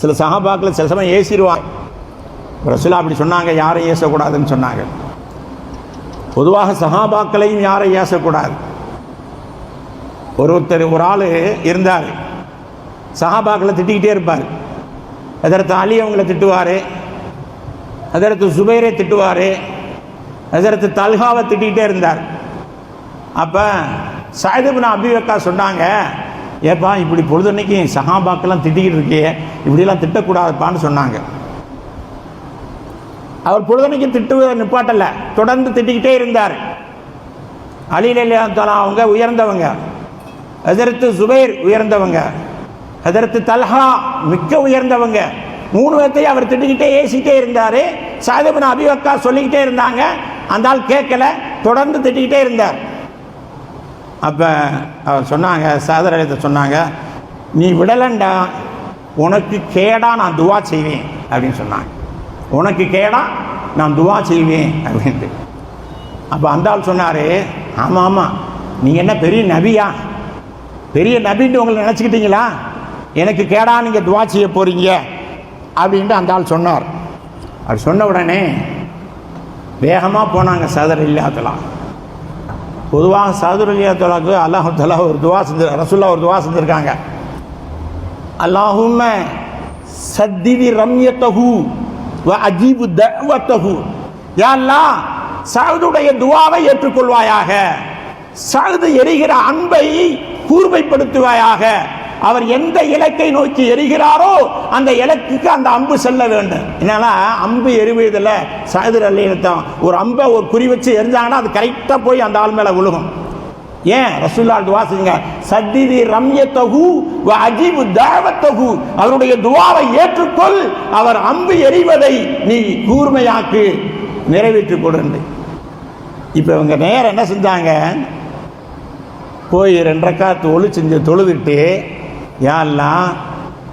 சில சகாபாக்கில் சில சமயம் ஏசிடுவாங்க. ரசுலா அப்படி சொன்னாங்க யாரையும் ஏசக்கூடாதுன்னு சொன்னாங்க. பொதுவாக சகாபாக்களையும் யாரையும் ஏசக்கூடாது. ஒருத்தர் ஒரு ஆள் இருந்தார். சகாபாக்களை திட்டிக்கிட்டே இருப்பார். அதற்கு அலி அவங்கள திட்டுவார். அதற்கு சுபைரை திட்டுவார். அதற்கு தல்காவை திட்டிக்கிட்டே இருந்தார். அப்போ சாயிதுபின் அபிவக்கா சொன்னாங்க ஏப்பா இப்படி பொழுதுன்னைக்கு சகாபாக்கெல்லாம் திட்டிக்கிட்டு இருக்கியே இப்படியெல்லாம் திட்டக்கூடாதுப்பான்னு சொன்னாங்க. அவர் பொழுதுனைக்கு திட்டுவதை நிப்பாட்டல. தொடர்ந்து திட்டிக்கிட்டே இருந்தார். அலிலா அவங்க உயர்ந்தவங்க. ஹசரத்து சுபைர் உயர்ந்தவங்க. ஹசரத்து தல்ஹா மிக்க உயர்ந்தவங்க. மூணு பேர்த்தையும் அவர் திட்டிக்கிட்டே ஏசிக்கிட்டே இருந்தார். சாதிபின் அபிவக்கா சொல்லிக்கிட்டே இருந்தாங்க. அந்த ஆள் கேட்கல. தொடர்ந்து திட்டிக்கிட்டே இருந்தார். அப்போ அவர் சொன்னாங்க சாதரத்தை சொன்னாங்க நீ விடலண்டா உனக்கு கேடா நான் துவா செய்வேன் அப்படின்னு சொன்னாங்க. உனக்கு கேடா நான் துவா செய்வேன் அப்படின்ட்டு. அப்போ அந்த ஆள் சொன்னார் ஆமாம் ஆமாம் நீங்கள் என்ன பெரிய நபியா? பெரிய நபின்னு உங்களை நினச்சிக்கிட்டீங்களா? எனக்கு கேடா நீங்கள் துவா செய்ய போகிறீங்க அப்படின்ட்டு அந்த ஆள் சொன்னார். அவர் சொன்ன உடனே வேகமாக போனாங்க சதர் இல்லாதலாம் பொதுவாக சாதுரலியா அலியாத்தலாக்கு அல்லாஹு தலா ஒரு துவா செஞ்சு ரசுல்லா ஒரு துவா செஞ்சுருக்காங்க. அல்லாஹும் சத்திதி ரம்யத்தகு வ அஜீபு தவத்தகு யா அல்லாஹ் துவாவை ஏற்றுக்கொள்வாயாக. சாது எரிகிற அன்பை கூர்மைப்படுத்துவாயாக. அவர் எந்த இலக்கை நோக்கி எரிகிறாரோ அந்த இலக்குக்கு அந்த அம்பு செல்ல வேண்டும். என்னன்னா அம்பு எரிவதில் சாயுதர் அல்லியத்தான் ஒரு அம்பை ஒரு குறி வச்சு எரிஞ்சாங்கன்னா அது கரெக்டாக போய் அந்த ஆள் மேலே விழுகும். ஏன்? ரசூல்லா துவா செஞ்சுங்க. சத்திதி ரம்யத்தகு அஜீபு தாவத்தகு அவருடைய துவாவை ஏற்றுக்கொள். அவர் அம்பு எறிவதை நீ கூர்மையாக்கு. நிறைவேற்றி கொடுண்டு இப்போ இவங்க நேரம் என்ன செஞ்சாங்க? போய் ரெண்டரைக்காத்து ஒளி செஞ்சு தொழுதுட்டு யாரெல்லாம்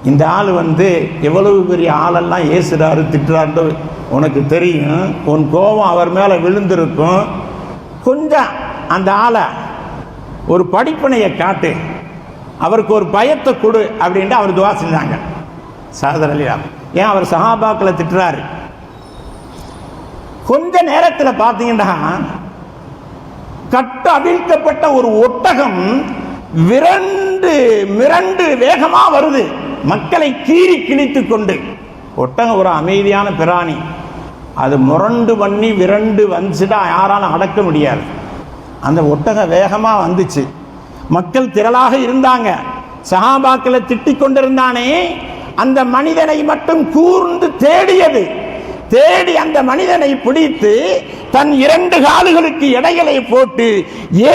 இந்த ஆள் வந்து எவ்வளவு பெரிய ஆளெல்லாம் ஏசுறாரு திட்டுறாரு உனக்கு தெரியும். உன் கோபம் அவர் மேலே விழுந்திருக்கும். கொஞ்சம் அந்த ஆளை ஒரு படிப்பினையை காட்டு. அவருக்கு ஒரு பயத்தை கொடு அப்படின்ட்டு அவர் துவா செஞ்சாங்க. சாதர் அலிராம் ஏன் அவர் சஹாபாக்களை திட்டுறாரு? கொஞ்ச நேரத்தில் பார்த்தீங்கன்னா கட்டு அவிழ்க்கப்பட்ட ஒரு ஒட்டகம் விரண்டு மிரண்டு வேகமா வருது. மக்களை கீறி கிழித்து கொண்டு. ஒட்டகம் ஒரு அமைதியான பிராணி. அது முரண்டு பண்ணி விரண்டு வந்துச்சுட்டா யாராலும் அடக்க முடியாது. அந்த ஒட்டகம் வேகமாக வந்துச்சு. மக்கள் திரளாக இருந்தாங்க. சஹாபாக்களை திட்டிக் கொண்டிருந்தானே. அந்த மனிதனை மட்டும் கூர்ந்து தேடியது. தேடி அந்த மனிதனை பிடித்து தன் இரண்டு கால்களுக்கு எடைகளை போட்டு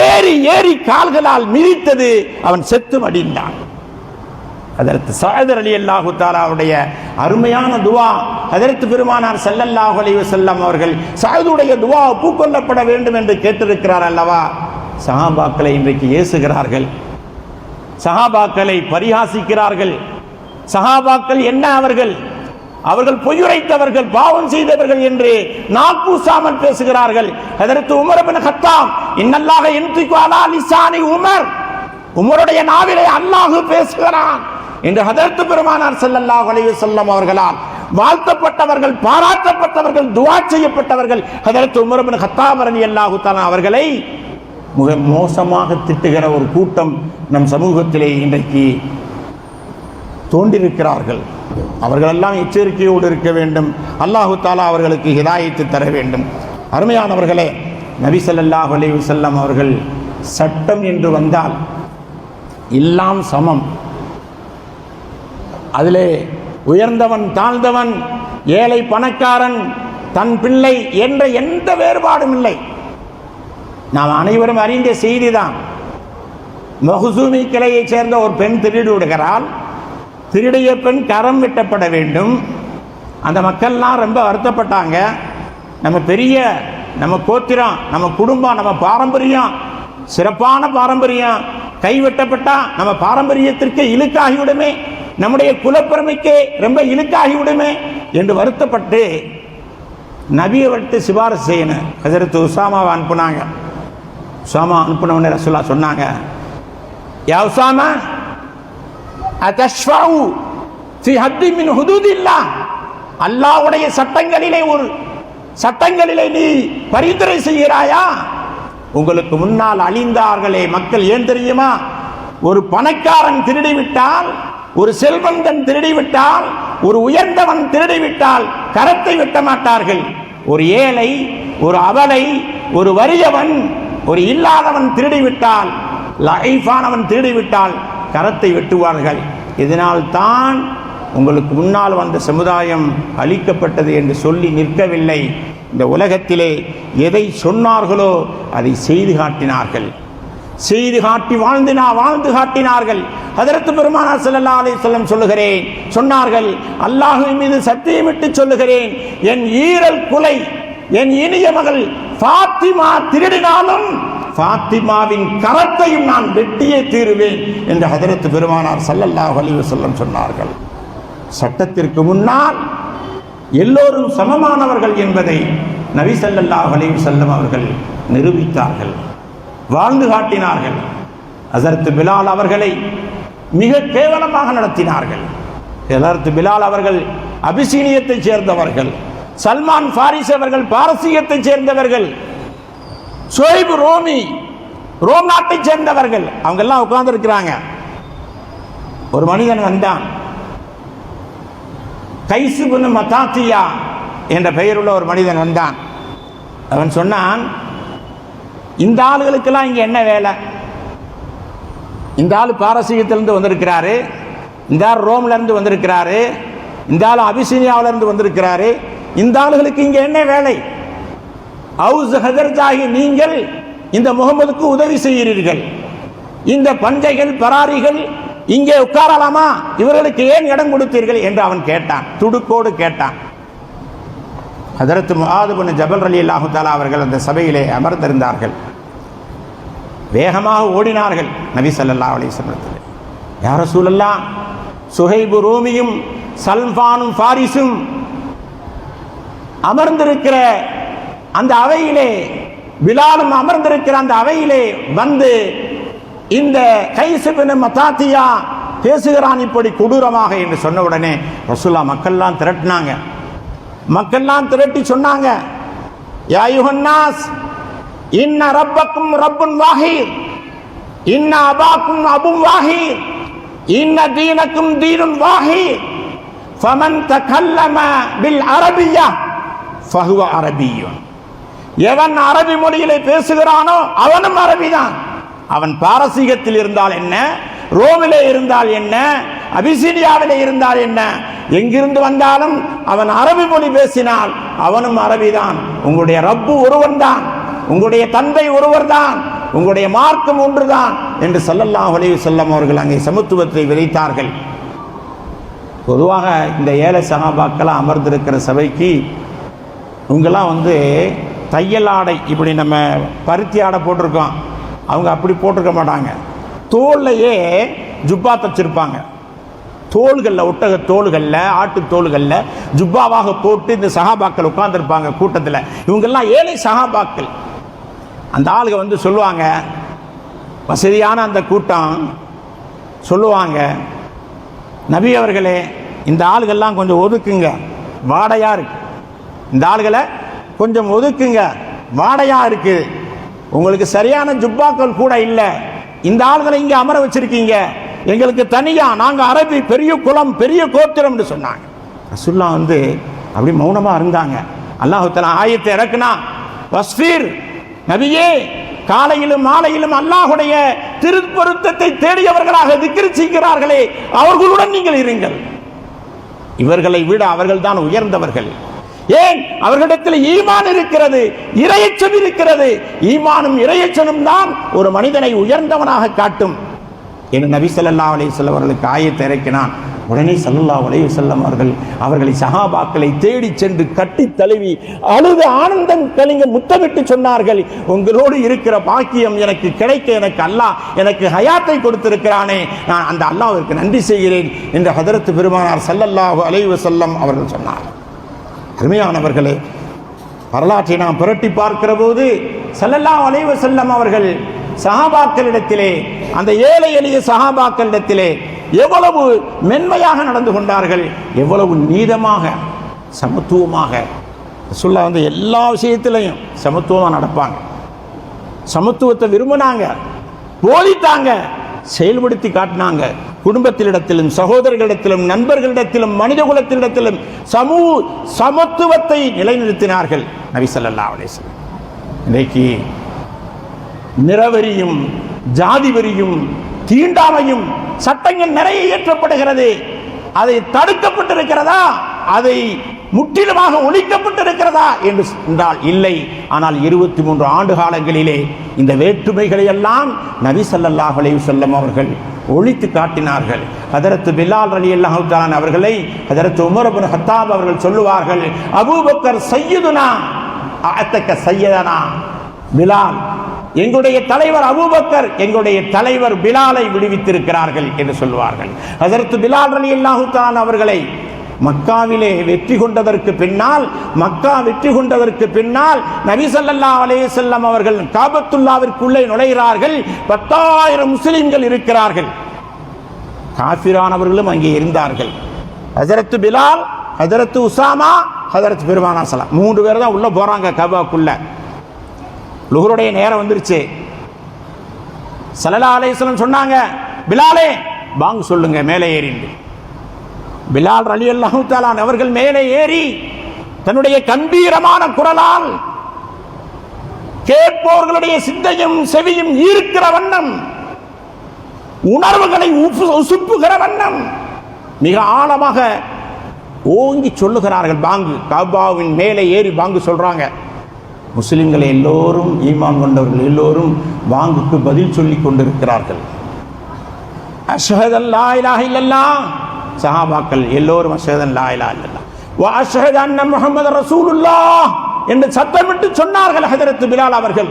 ஏறி ஏறி கால்களால் மிதித்தது அவன் செத்து மடிந்தான். அதற்கு சாயதர் அலி அல்லாஹு தாலாவுடைய அருமையான துவா அதற்கு பெருமானார் செல்லல்லாஹு அலி வஸல்லம் அவர்கள் சாயதுடைய துவா ஒப்புக்கொள்ளப்பட வேண்டும் என்று கேட்டிருக்கிறார் அல்லவா? சஹாபாக்களை இன்றைக்கு ஏசுகிறார்கள். சஹாபாக்களை பரிகாசிக்கிறார்கள் சஹாபாக்கள் என்ன அவர்கள்? அவர்கள் பொய்யுரைத்தவர்கள் பாவம் செய்தவர்கள் என்று நாக்கூசாமல் பேசுகிறார்கள். அதற்கு உமரபின் ஹத்தாம் இன்னல்லாக இன்றிக்குவாலா லிசானி உமர். உமருடைய நாவிலே அல்லாஹு பேசுகிறான் என்று ஹதரத்து பெருமானார் செல்லல்லா அலைஹி வஸல்லம் அவர்களால் வாழ்த்தப்பட்டவர்கள் பாராட்டப்பட்டவர்கள் துவா செய்யப்பட்டவர்கள் ஹதரத்து உமரபின் ஹத்தாமரணி அல்லாஹு தானா அவர்களை மிக மோசமாக திட்டுகிற ஒரு கூட்டம் நம் சமூகத்திலே இன்றைக்கு தோன்றிருக்கிறார்கள். அவர்களெல்லாம் எச்சரிக்கையோடு இருக்க வேண்டும். அல்லாஹு தாலா அவர்களுக்கு ஹிதாயத்து தர வேண்டும். அருமையானவர்களே நபி ஸல்லல்லாஹு அலைஹி அவர்கள் சட்டம் என்று வந்தால் எல்லாம் சமம். அதிலே உயர்ந்தவன் தாழ்ந்தவன் ஏழை பணக்காரன் தன் பிள்ளை என்ற எந்த வேறுபாடும் இல்லை. நாம் அனைவரும் அறிந்த செய்திதான் மகுசூமி கிளையைச் சேர்ந்த ஒரு பெண் திருடி விடுகிறாள் திருடைய பெண் கரம் வெட்டப்பட வேண்டும். அந்த மக்கள்லாம் ரொம்ப வருத்தப்பட்டாங்க. நம்ம பெரிய நம்ம கோத்திரம் நம்ம குடும்பம் நம்ம பாரம்பரியம் சிறப்பான பாரம்பரியம். கைவெட்டப்பட்டா நம்ம பாரம்பரியத்திற்கு இழுக்காகிவிடுமே. நம்முடைய குலப்பெருமைக்கு ரொம்ப இழுக்காகிவிடுமே என்று வருத்தப்பட்டு நபியை விட்டு சிபாரிசு செய்யணும் ஹசரத்து உசாமாவை அனுப்புனாங்க. உசாமா அனுப்புனவனே ரசுல்லா சொன்னாங்க யா உசாமா அத்தஷ்ஃபவு ஸ்ரீ ஹத்தி மின் ஹுதூதில்லா அல்லாஹ்வுடைய சட்டங்களிலே ஒரு சட்டங்களிலே நீ பரிந்துரை செய்கிறாயா? உங்களுக்கு முன்னால் அழிந்தார்களே மக்கள் ஏன் தெரியுமா? ஒரு பணக்காரன் திருடிவிட்டால் ஒரு செல்வந்தன் திருடிவிட்டால் ஒரு உயர்ந்தவன் திருடிவிட்டால் கரத்தை வெட்ட மாட்டார்கள். ஒரு ஏழை ஒரு அவலை ஒரு வறியவன் ஒரு இல்லாதவன் திருடிவிட்டால் லைஃபானவன் திருடிவிட்டால் கரத்தை வெட்டுவார்கள். இதனால் தான் உங்களுக்கு முன்னால் வந்த சமுதாயம் அழிக்கப்பட்டது என்று சொல்லி நிற்கவில்லை. இந்த உலகத்திலே எதை சொன்னார்களோ அதை செய்து காட்டினார்கள். செய்து காட்டி வாழ்ந்து நான் வாழ்ந்து காட்டினார்கள். அதற்கு பெருமானார் செல்லல்லா அலை செல்லம் சொல்லுகிறேன் சொன்னார்கள் அல்லாஹ்வின் மீது சத்தியமிட்டு சொல்லுகிறேன் என் ஈரல் குலை என் இனிய மகள் ஃபாத்திமா திருடினாலும் பாத்திமாவின் கரத்தையும் நான் வெட்டியே தீருவேன் என்று ஹதரத்து பெருமானார் ஸல்லல்லாஹு அலைஹி செல்லம் சொன்னார்கள். சட்டத்திற்கு முன்னால் எல்லோரும் சமமானவர்கள் என்பதை நபி ஸல்லல்லாஹு அலைஹி செல்லம் அவர்கள் நிரூபித்தார்கள் வாழ்ந்து காட்டினார்கள். ஹசரத்து பிலால் அவர்களை மிக கேவலமாக நடத்தினார்கள். ஹசரத்து பிலால் அவர்கள் அபிசீனியத்தைச் சேர்ந்தவர்கள் சல்மான் ஃபாரிஸ் அவர்கள் பாரசீகத்தைச் சேர்ந்தவர்கள் சுவைப் ரோமி ரோம் நாட்டை சேர்ந்தவர்கள். அவங்க எல்லாம் உட்கார்ந்து இருக்கிறாங்க ஒரு மனிதன் வந்தான். கைசு பின் மத்தாத்தியா என்ற பெயருள்ள ஒரு மனிதன் வந்தான். அவன் சொன்னான் இந்த ஆளுகளுக்கெல்லாம் இங்கே என்ன வேலை? இந்த ஆள் பாரசீகத்திலிருந்து வந்திருக்கிறாரு. இந்த ஆள் ரோம்லேருந்து வந்திருக்கிறாரு. இந்த ஆள் அபிசீனியாவில இருந்து வந்திருக்கிறாரு. இந்த ஆளுகளுக்கு இங்கே என்ன வேலை? ஹவுஸ் ஹதர்ஜாகி நீங்கள் இந்த முகமதுக்கு உதவி செய்கிறீர்கள். இந்த பஞ்சைகள் பராரிகள் இங்கே உட்காரலாமா? இவர்களுக்கு ஏன் இடம் கொடுத்தீர்கள் என்று அவன் கேட்டான். துடுக்கோடு கேட்டான். ஹதரத் முஆதுபின் ஜபல் அலி அல்லாஹு தாலா அவர்கள் அந்த சபையிலே அமர்ந்திருந்தார்கள். வேகமாக ஓடினார்கள் நபி சல்லா அலைஹி வஸல்லம் யார சூழல்லா சுஹைபு ரூமியும் சல்மானும் ஃபாரிஸும் அமர்ந்திருக்கிற அந்த அவையிலே பிலாலும் அமர்ந்திருக்கிற அந்த அவையிலே வந்து இந்த கைசுபின் மத்தாத்தியா பேசுகிறான் இப்படி கொடூரமாக என்று சொன்ன உடனே ரசுல்லா மக்கள்லாம் திரட்டினாங்க. மக்கள்லாம் திரட்டி சொன்னாங்க யா இன்ன ரப்பக்கும் ரப்புன் வாஹீர் இன்ன அபாக்கும் அபும் வாஹீர் இன்ன தீனக்கும் தீனும் வாஹீர் ஃபமன் தகல்லம பில் அரபியா ஃபஹுவ அரபியுன். எவன் அரபி மொழியிலே பேசுகிறானோ அவனும் அரபிதான். அவன் பாரசீகத்தில் இருந்தால் என்ன? ரோமிலே இருந்தால் என்ன? அபிசீனியாவிலே இருந்தால் என்ன? எங்கிருந்து வந்தாலும் அவன் அரபி மொழி பேசினால் அவனும் அரபிதான். உங்களுடைய ரப்பு ஒருவன் தான் உங்களுடைய தந்தை ஒருவர் தான் உங்களுடைய மார்க்கம் ஒன்றுதான் என்று சொல்லல்லாம் அலைஹி செல்லம் அவர்கள் அங்கே சமத்துவத்தை விதைத்தார்கள் பொதுவாக இந்த ஏழை சகாபாக்கெல்லாம் அமர்ந்திருக்கிற சபைக்கு இவங்கெல்லாம் வந்து தையல் ஆடை இப்படி நம்ம பருத்தி ஆடை போட்டிருக்கோம். அவங்க அப்படி போட்டிருக்க மாட்டாங்க. தோல்லையே ஜுப்பா தச்சிருப்பாங்க. தோள்களில் ஒட்டக தோள்களில் ஆட்டு தோள்களில் ஜுப்பாவாக போட்டு இந்த சகாபாக்கள் உட்காந்துருப்பாங்க கூட்டத்தில். இவங்கெல்லாம் ஏழை சகாபாக்கள். அந்த ஆளுங்க வந்து சொல்லுவாங்க வசதியான அந்த கூட்டம். சொல்லுவாங்க நபி அவர்களே இந்த ஆளுகள்லாம் கொஞ்சம் ஒதுக்குங்க. வாடையாக இருக்கு. இந்த ஆளுகளை கொஞ்சம் ஒதுக்குங்க. வாடையா இருக்கு. உங்களுக்கு சரியான ஜுப்பாக்கள் கூட இல்லை. இந்த ஆளுகளை இங்கே அமர வச்சிருக்கீங்க. எங்களுக்கு தனியா நாங்க அரபி பெரிய குலம் பெரிய கோத்திரம்னு சொன்னாங்க. ரசுல்லா வந்து அப்படி மௌனமா இருந்தாங்க. அல்லாஹு ஆயத்தை இறக்குனா வஸ்பீர் நபியே காலையிலும் மாலையிலும் அல்லாஹுடைய திருப்பொருத்தத்தை தேடியவர்களாக திக்ரு செய்கிறார்களே அவர்களுடன் நீங்கள் இருங்கள். இவர்களை விட அவர்கள்தான் உயர்ந்தவர்கள். ஏன்? அவர்களிடத்தில் ஈமான் இருக்கிறது இரையச்சம் இருக்கிறது. ஈமானும் இரையச்சனும் தான் ஒரு மனிதனை உயர்ந்தவனாக காட்டும். என்று நபி சல்லா அலி வஸல்லம் அவர்களுக்கு ஆயத்தை இறக்கினான். உடனே சல்லா அலைஹி வஸல்லம் அவர்கள் அவர்களை சகாபாக்களை தேடி சென்று கட்டி தழுவி அழுது ஆனந்தம் கலிங்க முத்தமிட்டு சொன்னார்கள். உங்களோடு இருக்கிற பாக்கியம் எனக்கு கிடைக்க எனக்கு அல்லாஹ் எனக்கு ஹயாத்தை கொடுத்திருக்கிறானே. நான் அந்த அல்லாஹிற்கு நன்றி செய்கிறேன் என்று ஹதரத்து பெருமானார் சல்லல்லாஹு அலைவசல்லம் அவர்கள் சொன்னார். அருமையானவர்களே வரலாற்றை நாம் புரட்டி பார்க்கிற போது ஸல்லல்லாஹு வளைவு செல்லம் அவர்கள் சஹாபாக்களிடத்திலே அந்த ஏழை எளிய சஹாபாக்களிடத்திலே எவ்வளவு மென்மையாக நடந்து கொண்டார்கள் எவ்வளவு நீதமாக சமத்துவமாக. சொல்ல வந்து எல்லா விஷயத்திலையும் சமத்துவமாக நடப்பாங்க. சமத்துவத்தை விரும்பினாங்க போதித்தாங்க. செயல்படுத்தி காட்டினாங்க. குடும்பத்திலிடத்திலும் சகோதரர்களிடத்திலும் நண்பர்களிடத்திலும் மனித குலத்திலிடத்திலும் சமூக சமத்துவத்தை நிலைநிறுத்தினார்கள். நபி ஸல்லல்லாஹு அலைஹி இன்றைக்கு நிறவரியும் ஜாதி வரியும் தீண்டாமையும் சட்டங்கள் நிறைய இயற்றப்படுகிறது. அதை தடுக்கப்பட்டிருக்கிறதா? அதை முற்றிலுமாக ஒழிக்கப்பட்டிருக்கிறதா என்று என்றால் இல்லை. ஆனால் இருபத்தி மூன்று ஆண்டு காலங்களிலே இந்த வேற்றுமைகளை எல்லாம் நபி ஸல்லல்லாஹு அவர்கள் ஒழித்து காட்டினார்கள். ஹதரத்து பிலால் அலி அல்லாஹான் அவர்களை ஹதரத்து உமரபுன் ஹத்தாப் அவர்கள் சொல்லுவார்கள் அபூபக்கர் சையதுனா அத்தக்க சையதனா? பிலால் எங்களுடைய தலைவர் அபூபக்கர் எங்களுடைய தலைவர் பிலாலை விடுவித்திருக்கிறார்கள் என்று சொல்லுவார்கள். அதற்கு பிலால் அலி அல்லாஹுத்தான் அவர்களை மக்காவிலே வெற்றி கொண்டதற்கு பின்னால் மக்கா வெற்றி கொண்டதற்கு பின்னால் நபிசல்லா அலே செல்லம் அவர்கள் காபத்துல்லாவிற்குள்ளே நுழைகிறார்கள். பத்தாயிரம் முஸ்லிம்கள் இருக்கிறார்கள். காஃபிரானவர்களும் அங்கே இருந்தார்கள். ஹசரத்து பிலால் ஹசரத்து உசாமா ஹசரத் பெருமானா சலாம் மூன்று பேர் தான் உள்ள போறாங்க கபாக்குள்ள. லுகருடைய நேரம் வந்துருச்சு. சலலா அலைஹிஸ்ஸலாம் சொன்னாங்க பிலாலே வாங்க சொல்லுங்க மேலே ஏறிண்டு. பிலால் அலி அல்லாஹு தாலான் அவர்கள் மேலே ஏறி தன்னுடைய கம்பீரமான குரலால் கேட்போர்களுடைய சிந்தையும் செவியும் ஈர்க்கிற வண்ணம் உணர்வுகளை உப்பு- உசுப்புகிற வண்ணம் மிக ஆழமாக ஓங்கி சொல்லுகிறார்கள். பாங்கு காபாவின் மேலே ஏறி பாங்கு சொல்றாங்க. முஸ்லிம்கள் எல்லோரும் ஈமான் கொண்டவர்கள் எல்லோரும் பாங்குக்கு பதில் சொல்லிக் கொண்டிருக்கிறார்கள். அஷ்ஹது லா இல்லல்லாஹ். சஹாபாக்கள் எல்லோரும் அஷ்ஹது லா இலாஹ இல்லல்லாஹ். வா அஷ்ஹது அன்ன முஹம்மது ரசூலுல்லாஹ் என்று சத்தமிட்டு சொன்னார்கள் ஹஜரத் பிலால் அவர்கள்.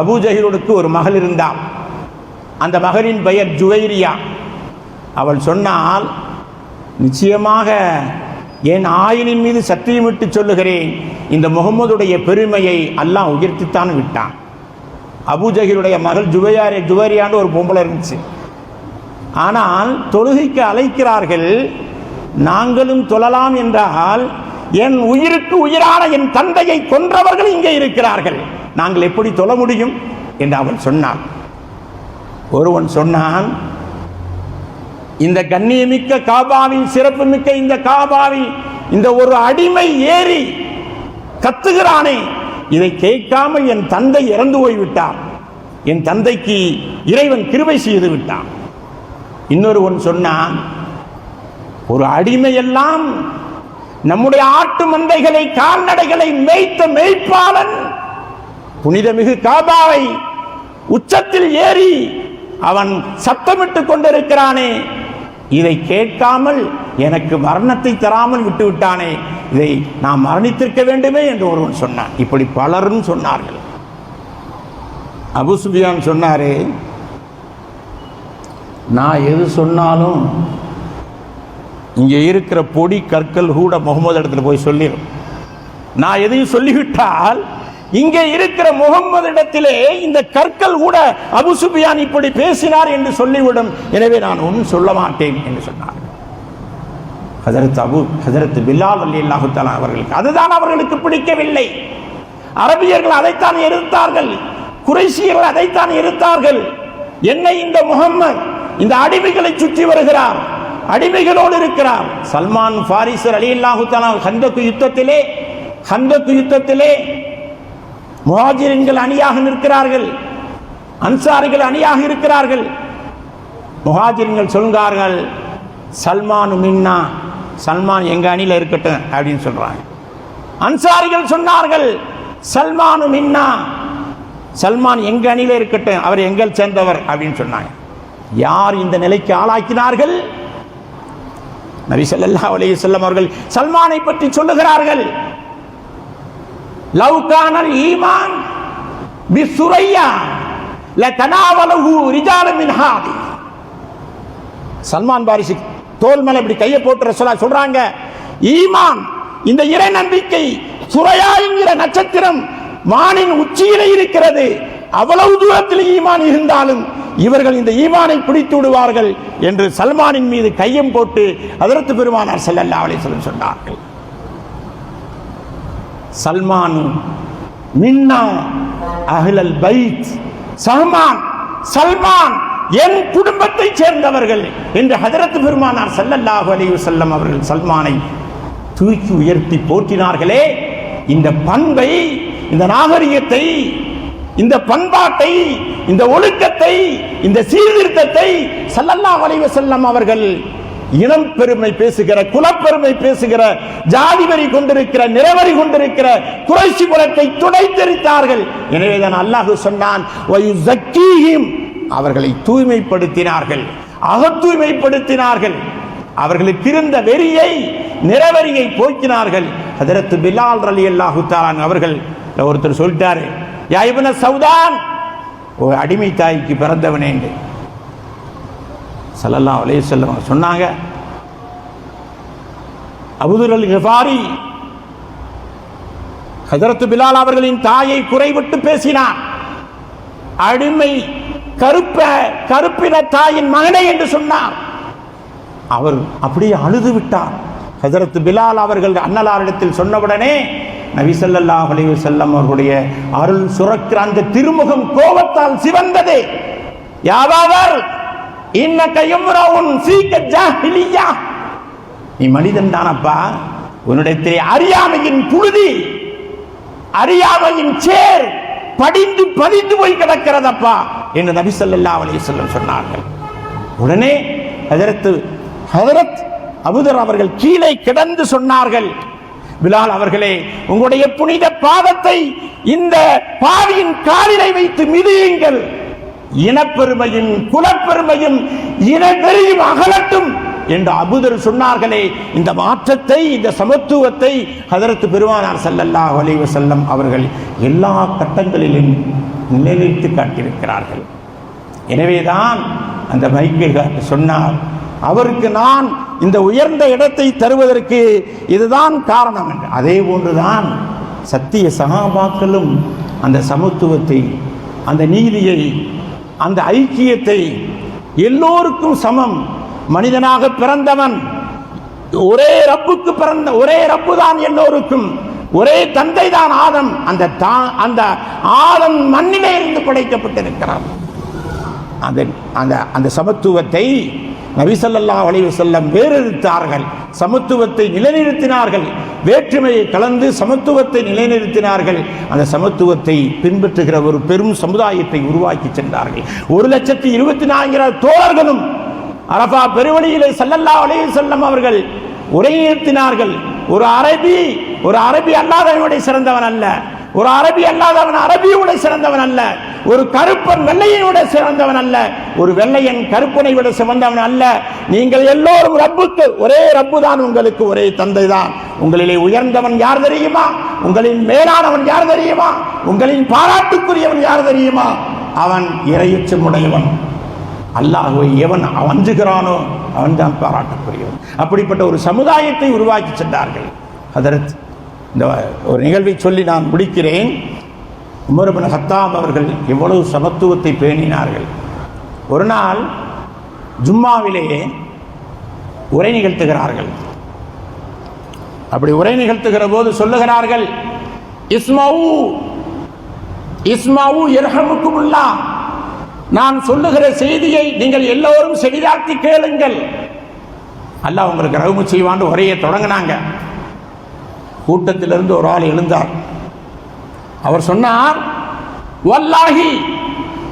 அபு ஜஹீருக்கு ஒரு மகள் இருந்தாள். அந்த மகளின் பெயர் ஜுவைரியா. அவள் சொன்னால் நிச்சயமாக என் ஆயினின் மீது சத்தியமிட்டு சொல்லுகிறேன். இந்த முகமதுடைய பெருமையை அல்லாஹ் உயர்த்தித்தான் விட்டான். அபூஜஹிலுடைய மகள் ஜுவையாரி ஜுவரியான்னு ஒரு பொம்பளை இருந்துச்சு. ஆனால் தொழுகைக்கு அழைக்கிறார்கள் நாங்களும் தொழலாம் என்றால் என் உயிருக்கு உயிரான என் தந்தையை கொன்றவர்கள் இங்கே இருக்கிறார்கள். நாங்கள் எப்படி தொழ முடியும்? என்று அவன் சொன்னான் ஒருவன் சொன்னான் இந்த கண்ணியமிக்க சிறப்பு சிறப்புமிக்க இந்த காபாவில் இந்த ஒரு அடிமை ஏறி கத்துகிறானே. இதை கேட்காமல் என் தந்தை இறந்து போய்விட்டான் என் தந்தைக்கு இறைவன் கிருபை செய்து விட்டான். இன்னொருவன் சொன்னான் ஒரு அடிமையெல்லாம் நம்முடைய ஆட்டு மந்தைகளை கால்நடைகளை மேய்த்த மேய்ப்பாளன் புனிதமிகு காபாவை உச்சத்தில் ஏறி அவன் சத்தமிட்டுக் கொண்டிருக்கிறானே. இதை கேட்காமல் எனக்கு மரணத்தை தராமல் விட்டு விட்டானே இதை நாம் மரணித்திருக்க வேண்டுமே என்று ஒருவன் சொன்னான். இப்படி பலரும் சொன்னார்கள். அபுசுபியான் சொன்னாரே நான் எது சொன்னாலும் இங்கே இருக்கிற பொடி கற்கள் கூட முகமது இடத்துல போய் சொல்லிடும் நான் எதையும் சொல்லிவிட்டால் இங்கே இருக்கிற முகம்மது இடத்திலே இந்த கற்கள் கூட அபுசுபியான் இப்படி பேசினார் என்று சொல்லிவிடும். எனவே நான் ஒன்றும் சொல்ல மாட்டேன் என்று சொன்னார். ஹசரத் அபு ஹசரத் பில்லால் அலி அல்லாஹுத்தாலா அவர்களுக்கு. அதுதான் அவர்களுக்கு பிடிக்கவில்லை. அரபியர்கள் அதைத்தான் எதிர்த்தார்கள். குறைசியர்கள் அதைத்தான் எதிர்த்தார்கள். என்னை இந்த முகம்மது இந்த அடிமைகளை சுற்றி வருகிறார். அடிமைகளோடு இருக்கிறார். சல்மான் பாரிசர் அலி அல்லாஹு ஹந்தக்கு யுத்தத்திலே ஹந்தக்கு யுத்தத்திலே முஹாஜிரின்கள் அணியாக நிற்கிறார்கள். அன்சாரிகள் அணியாக இருக்கிறார்கள். முஹாஜிரின்கள் சொல்கிறார்கள் சல்மானு மின்னா சல்மான் எங்க அணியில் இருக்கட்டும் அப்படின்னு சொல்றாங்க. அன்சாரிகள் சொன்னார்கள் சல்மானு மின்னா சல்மான் எங்க அணியில் இருக்கட்டும் அவர் எங்கள் சேர்ந்தவர் அப்படின்னு சொன்னாங்க. யார் இந்த நிலைக்கு ஆளாக்கினார்கள்? நபி ஸல்லல்லாஹு அலைய செல்லம் அவர்கள் சல்மானை பற்றி சொல்லுகிறார்கள். லவ் கானல் ஈமான் பி சுரையா லதனாவலஹு ரிஜாலும் மின் ஹாதி. சல்மான் பாரிசி தோல் மேல இப்படி கையை போட்டு ரசூலா சொல்றாங்க ஈமான் இந்த இறை நம்பிக்கை சுரையா என்கிற நட்சத்திரம் வானின் உச்சியிலே இருக்கிறது. அவ்வளவு தூரத்தில் ஈமான் இருந்தாலும் இவர்கள் இந்த ஈமானை பிடித்து விடுவார்கள் என்று சல்மானின் மீது கையம் போட்டு அதற்கு பெருமானார் செல்லல்லா அலைஹி சொன்னார்கள். சல்மான் மின்னா அகிலல் பைத் சல்மான் சல்மான் என் குடும்பத்தை சேர்ந்தவர்கள் என்று ஹஜரத் பெருமானார் ஸல்லல்லாஹு அலைவு செல்லம் அவர்கள் சல்மானை தூக்கி உயர்த்தி போற்றினார்களே. இந்த பண்பை இந்த நாகரிகத்தை இந்த பண்பாட்டை இந்த ஒழுக்கத்தை இந்த சீர்திருத்தத்தை சல்லல்லா வளைவு செல்லம் அவர்கள் இனம் பெருமை பேசுகிற குலப்பெருமை பேசுகிற ஜாதி வரி கொண்டிருக்கிற நிறவரி கொண்டிருக்கிற குறைசி குலத்தை துடைத்தெரித்தார்கள். எனவேதான் அல்லாஹு சொன்னான் அவர்களை தூய்மைப்படுத்தினார்கள் அகத்தூய்மைப்படுத்தினார்கள் அவர்களுக்கு இருந்த வெறியை நிறவரியை போக்கினார்கள். அதற்கு பிலால் ரலி அல்லாஹு அவர்கள் ஒருத்தர் சொல்லிட்டாரு யா சவுதான் ஒரு அடிமை தாய்க்கு பிறந்தவனே என்று. சல்லல்லா அலைஹி சொன்னாங்க. அபூதர் அல் ஹிஃபாரி ஹஜரத் பிலால் அவர்களின் தாயை குறைவிட்டு பேசினார் அடிமை கருப்ப கருப்பின தாயின் மகனை என்று சொன்னார். அவர் அப்படியே அழுது விட்டார். ஹஜரத் பிலால் அவர்கள் அன்னலாரிடத்தில் சொன்னவுடனே நபிசல்லா அலைவு செல்லம் அவர்களுடைய அருள் சுரக்கிற அந்த திருமுகம் கோபத்தால் சிவந்தது. யாவாவர்? இன்னக்க யும்ரவுன் நீ மனிதன் தானப்பா. உன்னிடத்திலே அறியாமையின் புழுதி அறியாமையின் சேர் படிந்து பதிந்து போய் கிடக்கிறதப்பா என்று நபி ஸல்லல்லாஹு அலைஹி சொன்னார்கள். உடனே ஹதரத்து ஹதரத் அபுதர் அவர்கள் கீழே கிடந்து சொன்னார்கள். பிலால் அவர்களே உங்களுடைய புனித பாதத்தை இந்த பாவியின் காலிலை வைத்து மிதியுங்கள். இனப்பெருமையும் குலப்பெருமையும் இனவெறியும் அகலட்டும் என்று அபுதர் சொன்னார்களே இந்த மாற்றத்தை இந்த சமத்துவத்தை அதற்கு பெருமானார் செல்லல்லா ஒலைவு செல்லம் அவர்கள் எல்லா கட்டங்களிலும் நிலைநிறுத்தி காட்டியிருக்கிறார்கள். எனவேதான் அந்த மைக்கை சொன்னார் அவருக்கு நான் இந்த உயர்ந்த இடத்தை தருவதற்கு இதுதான் காரணம் என்று. அதே போன்றுதான் சத்திய சகாபாக்களும் அந்த சமத்துவத்தை அந்த நீதியை அந்த ஐக்கியத்தை எல்லோருக்கும் சமம். மனிதனாக பிறந்தவன் ஒரே ரப்புக்கு பிறந்த ஒரே ரப்பு தான் எல்லோருக்கும் ஒரே தந்தை தான் ஆதம். அந்த தா- அந்த ஆதம் மண்ணிலே இருந்து படைக்கப்பட்டிருக்கிறான். அந்த அந்த அந்த சமத்துவத்தை நபிசல்லா ஸல்லல்லாஹு அலைஹி வேறெடுத்தார்கள் சமத்துவத்தை நிலைநிறுத்தினார்கள் வேற்றுமையை கலந்து சமத்துவத்தை நிலைநிறுத்தினார்கள். அந்த சமத்துவத்தை பின்பற்றுகிற ஒரு பெரும் சமுதாயத்தை உருவாக்கி சென்றார்கள். ஒரு லட்சத்தி இருபத்தி நான்காயிரம் தோழர்களும் அரபா பெருவழியிலே சல்லல்லா அலைஹி செல்லம் அவர்கள் உரைநிறுத்தினார்கள் ஒரு அரபி ஒரு அரபி அல்லாதவனுடைய சிறந்தவன் அல்ல. ஒரு அரபி அல்லாதவன் அரபியுடைய சிறந்தவன் அல்ல. ஒரு கருப்பன் வெள்ளையை விட சிறந்தவன் அல்ல. ஒரு வெள்ளையன் கருப்பனை விட சிறந்தவன் அல்ல. நீங்கள் எல்லோரும் ரப்புக்கு ஒரே ரப்பு தான் உங்களுக்கு ஒரே தந்தை தான் உங்களிலே உயர்ந்தவன் யார் தெரியுமா? உங்களின் மேலானவன் யார் தெரியுமா? உங்களின் பாராட்டுக்குரியவன் யார் தெரியுமா? அவன் இறையச்சமுடையவன் அல்லாஹுவை எவன் அஞ்சுகிறானோ அவன் தான் பாராட்டக்கூடியவன் அப்படிப்பட்ட ஒரு சமுதாயத்தை உருவாக்கி சென்றார்கள். அதற்கு இந்த ஒரு நிகழ்வை சொல்லி நான் முடிக்கிறேன். உமர்பின் ஹத்தாம் அவர்கள் எவ்வளவு சமத்துவத்தை பேணினார்கள். ஒரு நாள் ஜும்மாவிலேயே உரை நிகழ்த்துகிறார்கள். அப்படி உரை நிகழ்த்துகிற போது சொல்லுகிறார்கள் இஸ்மாவு இஸ்மாவு இரஹமுக்குமுல்லா நான் சொல்லுகிற செய்தியை நீங்கள் எல்லோரும் செவிதாக்கி கேளுங்கள். அல்லாஹ் உங்களுக்கு ரகுமு செய்வான்னு உரையை தொடங்கினாங்க. கூட்டத்திலிருந்து ஒரு ஆள் எழுந்தார். அவர் சொன்னார் வல்லாஹி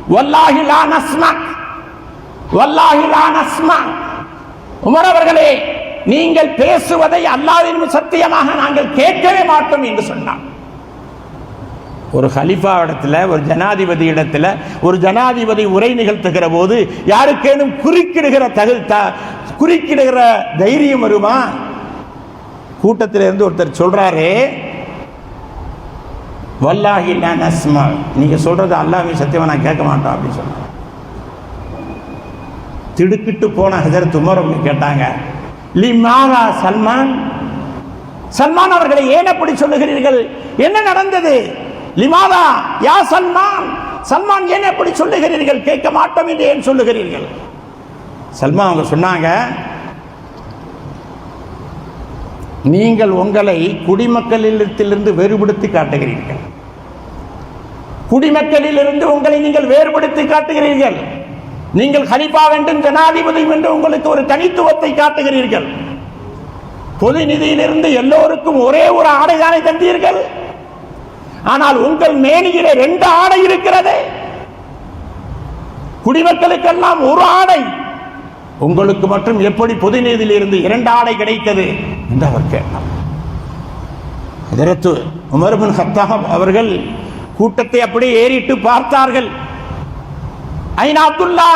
வல்லாஹி லா நஸ்மா வல்லாஹி லா நஸ்மா. உமர் அவர்களே நீங்கள் பேசுவதை அல்லாஹ்வின் சத்தியமாக நாங்கள் கேட்கவே மாட்டோம் என்று சொன்னார். ஒரு ஹலிஃபா இடத்துல ஒரு ஜனாதிபதி இடத்துல ஒரு ஜனாதிபதி உரை நிகழ்த்துகிற போது யாருக்கேனும் குறுக்கிடுகிற தகு குறுக்கிடுகிற தைரியம் வருமா? கூட்டத்தில் இருந்து ஒருத்தர் சொல்றாரு வல்லாஹி நான் அஸ்மா நீங்கள் சொல்கிறது அல்லாஹ்வை சத்தியமாக நான் கேட்க மாட்டோம் அப்படின்னு சொன்னேன் திடுக்கிட்டு போன ஹஜரத் உமர் அவங்க கேட்டாங்க லிமாரா சல்மான்? சல்மான் அவர்களை ஏன் அப்படி சொல்லுகிறீர்கள்? என்ன நடந்தது? லிமாதா யா சல்மான்? சல்மான் ஏன் அப்படி சொல்லுகிறீர்கள்? கேட்க மாட்டோம் என்று ஏன் சொல்லுகிறீர்கள்? சல்மான் அவங்க சொன்னாங்க நீங்கள் உங்களை குடிமக்களிடத்திலிருந்து வேறுபடுத்தி காட்டுகிறீர்கள். குடிமக்களிலிருந்து உங்களை நீங்கள் வேறுபடுத்தி காட்டுகிறீர்கள். நீங்கள் ஹலிஃபா வேண்டும் ஜனாதிபதி என்று உங்களுக்கு ஒரு தனித்துவத்தை காட்டுகிறீர்கள். பொது நிதியிலிருந்து எல்லோருக்கும் ஒரே ஒரு ஆடைதானே தந்தீர்கள். ஆனால் உங்கள் மேனியிலே ரெண்டு ஆடை இருக்கிறது. குடிமக்களுக்கெல்லாம் ஒரு ஆடை. உங்களுக்கு மட்டும் எப்படி புதுநீதியில் இருந்து இரண்டு ஆடை கிடைத்தது? என்று அவர் கேட்டார். இதற்கு உமர்பின் ஹத்தாப் அவர்கள் கூட்டத்தை அப்படியே ஏறிட்டு பார்த்தார்கள். ஐநா அப்துல்லா?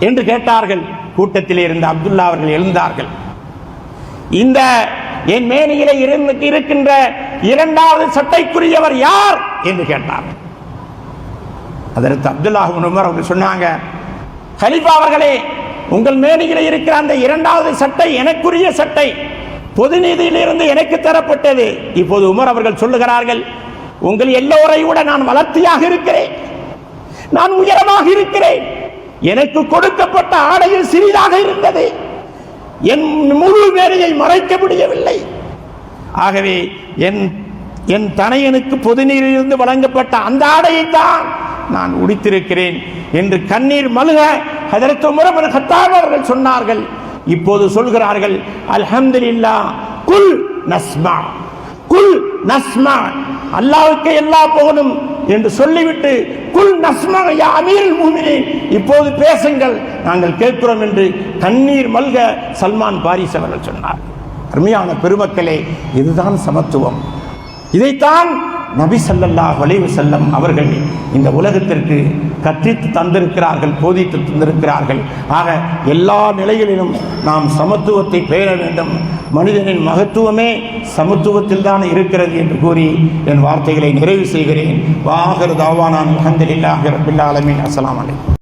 என்று கேட்டார்கள். கூட்டத்தில் இருந்த அப்துல்லா அவர்கள் எழுந்தார்கள். இந்த என் மேனியில இருந்து இருக்கின்ற இரண்டாவது சட்டைக்குரியவர் யார்? என்று கேட்டார். அதற்கு அப்துல்லாஹ் உமர் அவர்கள் சொன்னாங்க ஹலிஃபா அவர்களே உங்கள் மேடையில் இருக்கிற அந்த இரண்டாவது சட்டை எனக்குரிய சட்டை பொது நீதியிலிருந்து எனக்கு தரப்பட்டது. இப்போது உமர் அவர்கள் சொல்லுகிறார்கள் உங்கள் எல்லோரை விட நான் வளர்த்தியாக இருக்கிறேன். நான் உயரமாக இருக்கிறேன். எனக்கு கொடுக்கப்பட்ட ஆடையில் சிறிதாக இருந்தது. என் முழு வேலையை மறைக்க முடியவில்லை. ஆகவே என் என் தனையனுக்கு பொது நீரிலிருந்து வழங்கப்பட்ட அந்த ஆடையை தான் நான் உடித்திருக்கிறேன் என்று கண்ணீர் மல்க அதற்கு உமர் ஹத்தாவர்கள் சொன்னார்கள். இப்போது சொல்கிறார்கள் அல்ஹம்துலில்லா குல் நஸ்மா குல் நஸ்மா அல்லாவுக்கு எல்லா போகணும் என்று சொல்லிவிட்டு குல் நஸ்மா யா அமீரில் மூமினே இப்போது பேசுங்கள். நாங்கள் கேட்கிறோம் என்று கண்ணீர் மல்க சல்மான் பாரிஸ் அவர்கள் சொன்னார். அருமையான பெருமக்களே இதுதான் சமத்துவம். இதைத்தான் நபி சல்லல்லா அலைஹி செல்லம் அவர்கள் இந்த உலகத்திற்கு கற்பித்து தந்திருக்கிறார்கள் போதித்து தந்திருக்கிறார்கள். ஆக எல்லா நிலைகளிலும் நாம் சமத்துவத்தை பேண வேண்டும். மனிதனின் மகத்துவமே சமத்துவத்தில் தான் இருக்கிறது என்று கூறி என் வார்த்தைகளை நிறைவு செய்கிறேன். வாகர் தாவானான் அஹமதுல்லாஹி ரபில் ஆலமீன். அஸ்ஸலாமு அலைக்கும்.